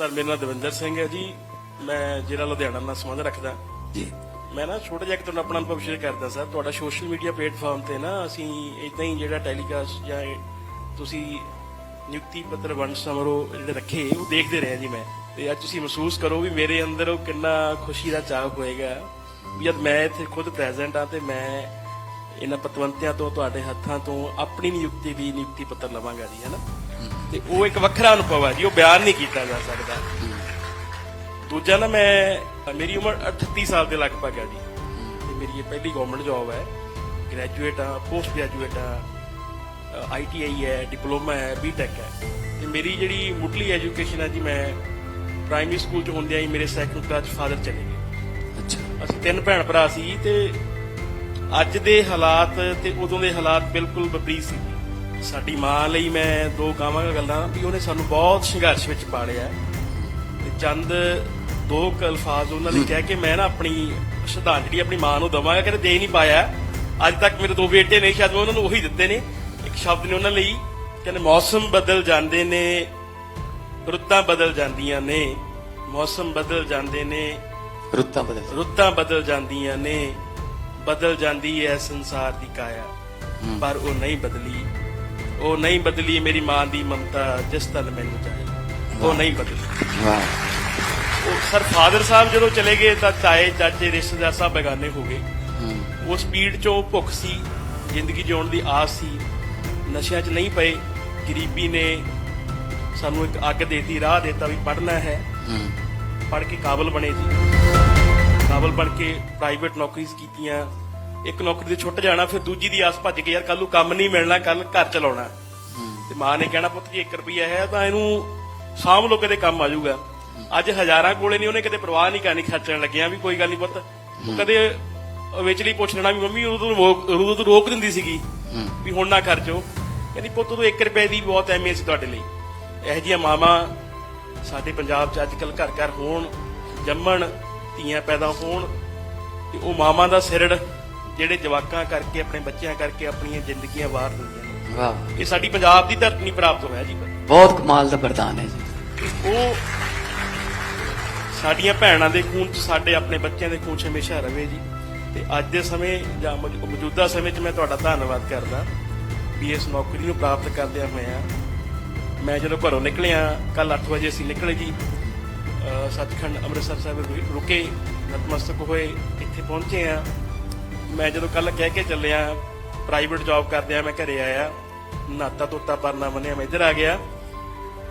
Sir ਮੇਰਾ ਨਾਮ ਦਵਿੰਦਰ ਸਿੰਘ ਹੈ ਜੀ। ਮੈਂ ਜ਼ਿਲ੍ਹਾ ਲੁਧਿਆਣਾ ਨਾਲ ਸੰਬੰਧ ਰੱਖਦਾ। ਜੀ। ਮੈਂ ਨਾ ਛੋਟਾ ਜਿਹਾ ਤੁਹਾਨੂੰ ਆਪਣਾ ਅਨੁਭਵ ਸ਼ੇਅਰ ਕਰਦਾ ਸਰ। ਤੁਹਾਡਾ ਸੋਸ਼ਲ ਮੀਡੀਆ ਪਲੇਟਫਾਰਮ ਤੇ ਨਾ ਅਸੀਂ ਇਦਾਂ ਹੀ ਜਿਹੜਾ ਟੈਲੀਕਾਸਟ ਜਾਂ ਤੁਸੀਂ ਨਿਯੁਕਤੀ ਪੱਤਰ ਵੰਡ ਸਮਾਰੋਹ ਜਿਹੜੇ ਰੱਖੇ ਉਹ ਦੇਖਦੇ ਰਹੇ ਜੀ ਮੈਂ। ਤੇ ਅੱਜ ਤੁਸੀਂ ਮਹਿਸੂਸ ਕਰੋ ਵੀ ਮੇਰੇ ਅੰਦਰ ਉਹ ਕਿੰਨਾ ਖੁਸ਼ੀ ਦਾ ਚਾਹ ਹੋਏਗਾ। ਜਦ ਮੈਂ ਇੱਥੇ ਖੁਦ ਪ੍ਰੈਜ਼ੈਂਟ ਆ ਤੇ ਮੈਂ ਇਹਨਾਂ ਪਤਵੰਤਿਆਂ ਤੋਂ ਤੁਹਾਡੇ ਹੱਥਾਂ ਤੋਂ ਆਪਣੀ ਨਿਯੁਕਤੀ ਦੀ ਨਿਯੁਕਤੀ ਪੱਤਰ ਲਵਾਂਗਾ ਜੀ ਹੈਨਾ ਤੇ ਉਹ ਇੱਕ ਵੱਖਰਾ ਅਨੁਭਵ ਹੈ ਜੀ ਉਹ ਬਿਆਨ ਨਹੀਂ ਕੀਤਾ ਜਾ ਸਕਦਾ। ਦੂਜਾ ਨਾ ਮੈਂ ਮੇਰੀ ਉਮਰ 38 ਸਾਲ ਦੇ ਲਗਭਗ ਹੈ ਜੀ। ਤੇ ਮੇਰੀ ਇਹ ਪਹਿਲੀ ਗਵਰਨਮੈਂਟ ਜੌਬ ਹੈ। ਗ੍ਰੈਜੂਏਟ ਆ ਪੋਸਟ ਗ੍ਰੈਜੂਏਟ ਆ ਆਈਟੀਆਈ ਹੈ ਡਿਪਲੋਮਾ ਹੈ ਬੀਟੈਕ ਹੈ। ਤੇ ਮੇਰੀ ਜਿਹੜੀ ਮੁੱਢਲੀ ਐਜੂਕੇਸ਼ਨ ਹੈ ਜੀ ਮੈਂ ਪ੍ਰਾਇਮਰੀ ਸਕੂਲ ਚ ਹੁੰਦਿਆਂ ਹੀ ਮੇਰੇ ਸੈਕੰਡ ਕਲਾਸ ਫਾਦਰ ਚਲੇ ਗਏ। ਅੱਛਾ। ਅਸੀਂ ਤਿੰਨ ਭੈਣ ਭਰਾ ਸੀ ਤੇ ਅੱਜ ਦੇ ਹਾਲਾਤ ਤੇ ਉਦੋਂ ਦੇ ਹਾਲਾਤ ਬਿਲਕੁਲ ਵਿਪਰੀਤ ਸੀ। ਸਾਡੀ ਮਾਂ ਲਈ ਮੈਂ ਦੋ ਕਹਾਂਗਾ ਗੱਲਾਂ ਵੀ ਉਹਨੇ ਸਾਨੂੰ ਬਹੁਤ ਸੰਘਰਸ਼ ਵਿੱਚ ਪਾਲਿਆ ਤੇ ਚੰਦ ਦੋ ਕੁ ਅਲਫਾਜ਼ ਉਹਨਾਂ ਨੇ ਕਹਿ ਕੇ ਮੈਂ ਨਾ ਆਪਣੀ ਸ਼ਰਧਾਂਜਲੀ ਆਪਣੀ ਮਾਂ ਨੂੰ ਦਵਾਂਗਾ ਕਹਿੰਦੇ ਦੇ ਨਹੀਂ ਪਾਇਆ। ਅੱਜ ਤੱਕ ਮੇਰੇ ਦੋ ਬੇਟੇ ਨੇ ਸ਼ਾਇਦ ਮੈਂ ਉਹਨਾਂ ਨੂੰ ਉਹੀ ਦਿੱਤੇ ਨੇ। ਇੱਕ ਸ਼ਬਦ ਨੇ ਉਹਨਾਂ ਲਈ ਕਹਿੰਦੇ ਮੌਸਮ ਬਦਲ ਜਾਂਦੇ ਨੇ ਰੁੱਤਾਂ ਬਦਲ ਜਾਂਦੀਆਂ ਨੇ। ਮੌਸਮ ਬਦਲ ਜਾਂਦੇ ਨੇ ਰੁੱਤਾਂ ਬਦਲ ਰੁੱਤਾਂ ਬਦਲ ਜਾਂਦੀਆਂ ਨੇ। ਬਦਲ ਜਾਂਦੀ ਹੈ ਸੰਸਾਰ ਦੀ ਕਾਇਆ ਪਰ ਉਹ ਨਹੀਂ ਬਦਲੀ। ਉਹ ਨਹੀਂ ਬਦਲੀ ਮੇਰੀ ਮਾਂ ਦੀ ਮਮਤਾ ਜਿਸ ਤਨ ਮੈਨੂੰ ਚਾਹੇ। ਉਹ ਨਹੀਂ ਬਦਲੀ। ਵਾਹ। ਉਹ ਸਰ ਫਾਦਰ ਸਾਹਿਬ ਜਦੋਂ ਚਲੇ ਗਏ ਤਾਂ ਤਾਏ ਚਾਚੇ ਰਿਸ਼ਤੇਦਾਰ ਸਭ ਬੇਗਾਨੇ ਹੋ ਗਏ। ਉਹ ਸਪੀਡ ਚੋਂ ਭੁੱਖ ਸੀ ਜ਼ਿੰਦਗੀ ਜਿਉਣ ਦੀ ਆਸ ਸੀ। ਨਸ਼ਿਆਂ 'ਚ ਨਹੀਂ ਪਏ ਗਰੀਬੀ ਨੇ ਸਾਨੂੰ ਇੱਕ ਅੱਗ ਦੇਤੀ ਰਾਹ ਦੇਤਾ ਵੀ ਪੜ੍ਹਨਾ ਹੈ। ਹੂੰ। ਪੜ੍ਹ ਕੇ ਕਾਬਲ ਬਣੇ ਜੀ ਕਾਬਲ ਬਣ ਕੇ ਪ੍ਰਾਈਵੇਟ ਨੌਕਰੀਆਂ ਕੀਤੀਆਂ। ਇੱਕ ਨੌਕਰੀ ਤੇ ਛੁੱਟ ਜਾਣਾ ਫਿਰ ਦੂਜੀ ਦੀ ਆਸ ਭੱਜ ਕੇ ਯਾਰ ਕੱਲ ਨੂੰ ਕੰਮ ਨਹੀਂ ਮਿਲਣਾ ਕੱਲ ਘਰ ਚਲਾਉਣਾ। ਤੇ ਮਾਂ ਨੇ ਕਹਿਣਾ ਪੁੱਤ ਜੀ 1 ਰੁਪਿਆ ਹੈ ਤਾਂ ਇਹਨੂੰ ਸਾਂਭ ਲੋ ਕਿਤੇ ਕੰਮ ਆ ਜਾਊਗਾ। ਅੱਜ ਹਜ਼ਾਰਾਂ ਕੋਲੇ ਨਹੀਂ ਉਹਨੇ ਕਿਤੇ ਪ੍ਰਵਾਹ ਨਹੀਂ ਕਰਨੀ ਖਰਚਣ ਲੱਗਿਆ ਵੀ ਕੋਈ ਗੱਲ ਨਹੀਂ ਪੁੱਤ। ਕਦੇ ਵਿਚਲੀ ਪੁੱਛ ਲੈਣਾ ਵੀ ਮੰਮੀ ਉਦੋਂ ਤੋਂ ਰੋਕ ਦਿੰਦੀ ਸੀਗੀ ਵੀ ਹੁਣ ਨਾ ਖਰਚੋ। ਕਹਿੰਦੀ ਪੁੱਤ ਉਦੋਂ 1 ਰੁਪਏ ਦੀ ਬਹੁਤ ਅਹਿਮੀਅਤ ਸੀ ਤੁਹਾਡੇ ਲਈ। ਇਹੋ ਜਿਹੀਆਂ ਮਾਵਾਂ ਸਾਡੇ ਪੰਜਾਬ 'ਚ ਅੱਜ ਕੱਲ ਘਰ ਘਰ ਹੋਣ ਜੰਮਣ ਧੀਆਂ ਪੈਦਾ ਹੋਣ ਤੇ ਉਹ ਮਾਵਾਂ ਦਾ ਸਿਰੜ ਜਿਹੜੇ ਜਵਾਕਾਂ ਕਰਕੇ ਆਪਣੇ ਬੱਚਿਆਂ ਕਰਕੇ ਆਪਣੀਆਂ ਜ਼ਿੰਦਗੀਆਂ ਵਾਰ ਦਿੰਦੀਆਂ ਨੇ। ਵਾਹ। ਇਹ ਸਾਡੀ ਪੰਜਾਬ ਦੀ ਧਰਤੀ ਪ੍ਰਾਪਤ ਹੋਇਆ ਜੀ। ਬਹੁਤ ਕਮਾਲ ਦਾ ਵਰਦਾਨ ਹੈ ਜੀ। ਉਹ ਸਾਡੀਆਂ ਭੈਣਾਂ ਦੇ ਖੂਨ 'ਚ ਸਾਡੇ ਆਪਣੇ ਬੱਚਿਆਂ ਦੇ ਖੂਨ 'ਚ ਹਮੇਸ਼ਾ ਰਵੇ ਜੀ। ਤੇ ਅੱਜ ਦੇ ਸਮੇਂ ਜਾਂ ਮੌਜ- ਮੌਜੂਦਾ ਸਮੇਂ 'ਚ ਮੈਂ ਤੁਹਾਡਾ ਧੰਨਵਾਦ ਕਰਦਾ ਵੀ ਇਸ ਨੌਕਰੀ ਨੂੰ ਪ੍ਰਾਪਤ ਕਰਦਿਆਂ ਹੋਇਆਂ ਮੈਂ ਜਦੋਂ ਘਰੋਂ ਨਿਕਲਿਆ ਕੱਲ 8 ਵਜੇ ਅਸੀਂ ਨਿਕਲੇ ਜੀ ਅਹ ਸੱਚਖੰਡ ਅੰਮ੍ਰਿਤਸਰ ਸਾਹਿਬ ਰੁਕੇ ਨਤਮਸਤਕ ਹੋਏ ਇੱਥੇ ਪਹੁੰਚੇ ਆ। ਮੈਂ ਜਦੋਂ ਕੱਲ ਕਹਿ ਕੇ ਚੱਲਿਆ ਪ੍ਰਾਈਵੇਟ ਜੌਬ ਕਰਦਿਆਂ ਮੈਂ ਘਰੇ ਆਇਆ ਨਾਤਾ ਤੋਤਾ ਪਰਨਾ ਬੰਨਿਆ ਮੈਂ ਇੱਧਰ ਆ ਗਿਆ।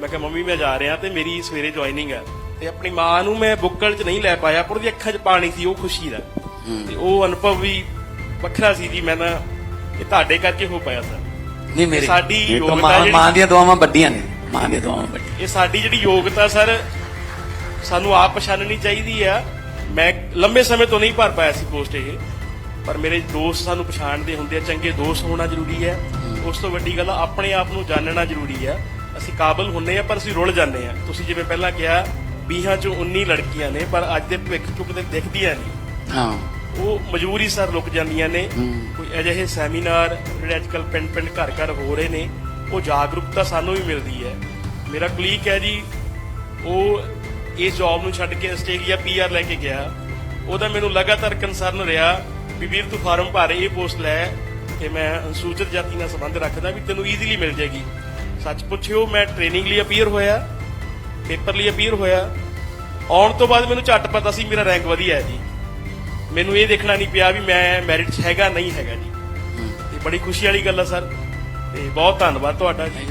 ਮੈਂ ਕਿਹਾ ਮੰਮੀ ਮੈਂ ਜਾ ਰਿਹਾ ਤੇ ਮੇਰੀ ਸਵੇਰੇ ਜੁਆਇਨਿੰਗ ਆ। ਤੇ ਆਪਣੀ ਮਾਂ ਨੂੰ ਮੈਂ ਬੁੱਕਲ 'ਚ ਨਹੀਂ ਲੈ ਪਾਇਆ ਪਰ ਉਹਦੀ ਅੱਖਾਂ 'ਚ ਪਾਣੀ ਸੀ ਉਹ ਖੁਸ਼ੀ ਦਾ। ਤੇ ਉਹ ਅਨੁਭਵ ਵੀ ਵੱਖਰਾ ਸੀ ਜੀ ਮੈਂ ਨਾ ਇਹ ਤੁਹਾਡੇ ਕਰਕੇ ਹੋ ਪਾਇਆ ਸਰ। ਨਹੀਂ ਮੇਰੀ ਸਾਡੀ ਯੋਗਤਾ ਮਾਂ ਦੀਆਂ ਦੁਆਵਾਂ ਵੱਡੀਆਂ ਨੇ ਮਾਂ ਦੀਆਂ ਦੁਆਵਾਂ ਵੱਡੀਆਂ। ਇਹ ਸਾਡੀ ਜਿਹੜੀ ਯੋਗਤਾ ਸਰ ਸਾਨੂੰ ਆਪ ਪਛਾਣਨੀ ਚਾਹੀਦੀ ਆ। ਮੈਂ ਲੰਬੇ ਸਮੇਂ ਤੋਂ ਨਹੀਂ ਭਰ ਪਾਇਆ ਸੀ ਪੋਸਟ ਇਹ। ਪਰ ਮੇਰੇ ਦੋਸਤ ਸਾਨੂੰ ਪਛਾਣਦੇ ਹੁੰਦੇ ਆ ਚੰਗੇ ਦੋਸਤ ਹੋਣਾ ਜ਼ਰੂਰੀ ਹੈ। ਉਸ ਤੋਂ ਵੱਡੀ ਗੱਲ ਆਪਣੇ ਆਪ ਨੂੰ ਜਾਣਨਾ ਜ਼ਰੂਰੀ ਆ ਅਸੀਂ ਕਾਬਲ ਹੁੰਨੇ ਆ ਪਰ ਅਸੀਂ ਰੁੱਲ ਜਾਂਦੇ ਆ ਤੁਸੀਂ ਜਿਵੇਂ ਪਹਿਲਾਂ ਕਿਹਾ 20 ਚੋਂ 19 ਲੜਕੀਆਂ ਨੇ ਪਰ ਅੱਜ ਦੇ ਭਵਿੱਖ ਚੋਂ ਕਿਤੇ ਦਿਖਦੀਆਂ ਨਹੀਂ ਹਾਂ। ਉਹ ਮਜਬੂਰੀ ਸਰ ਰੁਕ ਜਾਂਦੀਆਂ ਨੇ। ਹੂੰ। ਕੋਈ ਅਜਿਹੇ ਸੈਮੀਨਾਰ ਜਿਹੜੇ ਅੱਜਕੱਲ ਪਿੰਡ ਪਿੰਡ ਘਰ ਘਰ ਹੋ ਰਹੇ ਨੇ ਉਹ ਜਾਗਰੂਕਤਾ ਸਾਨੂੰ ਵੀ ਮਿਲਦੀ ਹੈ। ਮੇਰਾ ਕਲੀਕ ਹੈ ਜੀ ਉਹ ਇਸ ਜੌਬ ਨੂੰ ਛੱਡ ਕੇ ਆਸਟ੍ਰੇਲੀਆ ਪੀਆਰ ਲੈ ਕੇ ਗਿਆ। ਉਹਦਾ ਮੈਨੂੰ ਲਗਾਤਾਰ ਕੰਸਰਨ ਰਿਹਾ ਵੀ ਵੀਰ ਤੂੰ ਫਾਰਮ ਭਰ, ਇਹ ਪੋਸਟ ਲੈ ਤੇ ਮੈਂ ਅਨੁਸੂਚਿਤ ਜਾਤੀ ਨਾਲ ਸੰਬੰਧ ਰੱਖਦਾ ਵੀ ਤੈਨੂੰ ਈਜ਼ੀਲੀ ਮਿਲ ਜਾਏਗੀ। ਸੱਚ ਪੁੱਛਿਓ, ਮੈਂ ਟ੍ਰੇਨਿੰਗ ਲਈ ਅਪੀਅਰ ਹੋਇਆ ਪੇਪਰ ਲਈ ਅਪੀਅਰ ਹੋਇਆ। ਆਉਣ ਤੋਂ ਬਾਅਦ ਮੈਨੂੰ ਝੱਟ ਪਤਾ ਸੀ ਮੇਰਾ ਰੈਂਕ ਵਧੀਆ ਹੈ ਜੀ। ਮੈਨੂੰ ਇਹ ਦੇਖਣਾ ਨਹੀਂ ਪਿਆ ਵੀ ਮੈਂ ਮੈਰਿਟ 'ਚ ਹੈਗਾ, ਨਹੀਂ ਹੈਗਾ ਜੀ। ਤੇ ਬੜੀ ਖੁਸ਼ੀ ਵਾਲੀ ਗੱਲ ਆ, ਸਰ। ਤੇ ਬਹੁਤ ਧੰਨਵਾਦ ਤੁਹਾਡਾ ਜੀ।